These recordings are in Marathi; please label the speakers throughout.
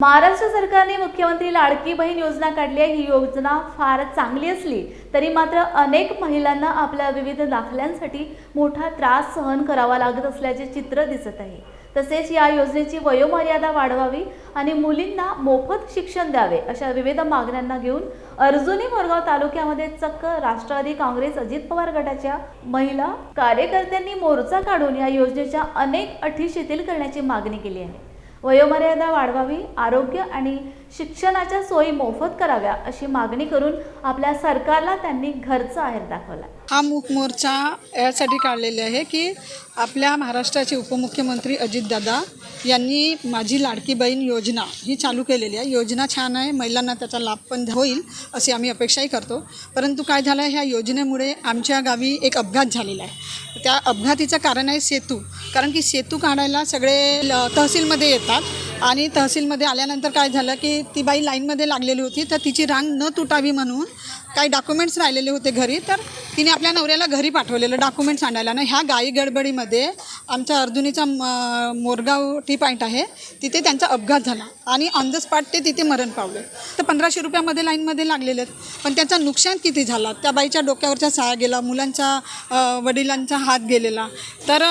Speaker 1: महाराष्ट्र सरकारने मुख्यमंत्री लाडकी बहीण योजना काढली आहे. ही योजना फार चांगली असली तरी मात्र अनेक महिलांना आपल्या विविध दाखल्यांसाठी मोठा त्रास सहन करावा लागत असल्याचे चित्र दिसत आहे. तसेच या योजनेची वयोमर्यादा वाढवावी आणि मुलींना मोफत शिक्षण द्यावे अशा विविध मागण्यांना घेऊन अर्जुनी मोरगाव तालुक्यामध्ये चक्क राष्ट्रवादी काँग्रेस अजित पवार गटाच्या महिला कार्यकर्त्यांनी मोर्चा काढून या योजनेच्या अनेक अटी शिथिल करण्याची मागणी केली आहे. वयोमर्यादा वाढवावी आरोग्य आणि शिक्षणाच्या सोयी मोफत कराव्या अशी मागणी करून आपल्या सरकारला त्यांनी घरचा आहेर दाखवला
Speaker 2: हा मूक मोर्चा यासाठी काढलेले आहे की आपल्या महाराष्ट्राचे उपमुख्यमंत्री अजितदादा यांनी माझी लाडकी बहीण योजना ही चालू केलेली आहे. योजना छान आहे महिलांना त्याचा लाभ पण होईल अशी आम्ही अपेक्षाही करतो. परंतु काय झालं आहे ह्या योजनेमुळे आमच्या गावी एक अपघात झालेला आहे. त्या अपघातीचं कारण आहे सेतू. कारण की सेतू काढायला सगळे ल- तहसीलमध्ये येतात. आणि तहसीलमध्ये आल्यानंतर काय झालं की ती बाई लाईनमध्ये लागलेली होती तर तिची रांग न तुटावी म्हणून काही डॉक्युमेंट्स राहिलेले होते घरी तर तिने आपल्या नवऱ्याला घरी पाठवलेलं डॉक्युमेंट्स आणायला. ना ह्या गाई गडबडीमध्ये आमच्या अर्जुनीचा म- मोरगाव टी पॉईंट आहे तिथे त्यांचा अपघात झाला आणि ऑन द स्पॉट ते तिथे मरण पावले. तर पंधराशे रुपयामध्ये लाईनमध्ये लागलेले आहेत पण त्याचं नुकसान किती झाला? त्या बाईच्या डोक्यावरचा साया गेला मुलांचा वडिलांचा हात गेलेला. तर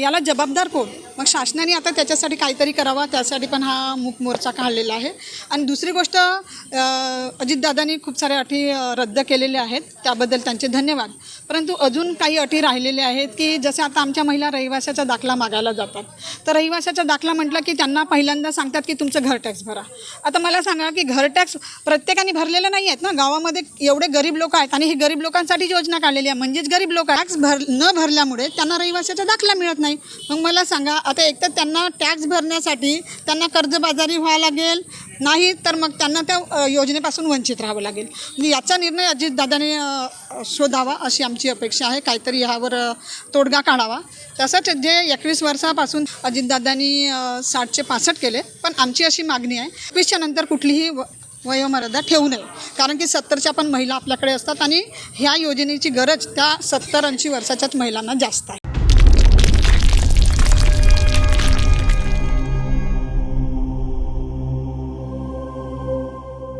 Speaker 2: याला जबाबदार कोण? मग शासनाने आता त्याच्यासाठी काहीतरी करावं त्यासाठी पण हा मूक मोर्चा काढलेला आहे. आणि दुसरी गोष्ट अजितदादांनी खूप साऱ्या अटी रद्द केलेल्या आहेत. त्याबद्दल त्यांचे धन्यवाद. परंतु अजून काही अटी राहिलेल्या आहेत की जसे आता आमच्या महिला रहिवाशाचा दाखला मागायला जातात. तर रहिवाशाचा दाखला म्हटलं की त्यांना पहिल्यांदा सांगतात की तुमचं घर टॅक्स भरा. आता मला सांगा की घर टॅक्स प्रत्येकाने भरलेलं नाही आहेत ना? गावामध्ये एवढे गरीब लोक आहेत आणि ही गरीब लोकांसाठी योजना काढलेली आहे. म्हणजेच गरीब लोक टॅक्स भर न भरल्यामुळे त्यांना रहिवाशाचा दाखला मिळत नाही. मग मला सांगा आता एकतर त्यांना टॅक्स भरण्यासाठी त्यांना कर्जबाजारी व्हावं लागेल. नाही तर मग त्यांना त्या योजनेपासून वंचित राहावं लागेल. म्हणजे याचा निर्णय अजितदादाने शोधावा अशी आमची अपेक्षा आहे. काहीतरी ह्यावर तोडगा काढावा. तसंच जे एकवीस वर्षापासून अजितदादांनी साठचे पासष्ट केले पण आमची अशी मागणी आहे एकवीसच्या नंतर कुठलीही व वयोमर्यादा ठेवू नये. कारण की सत्तरच्या पण महिला आपल्याकडे असतात आणि ह्या योजनेची गरज त्या सत्तर ऐंशी वर्षाच्याच महिलांना जास्त आहे.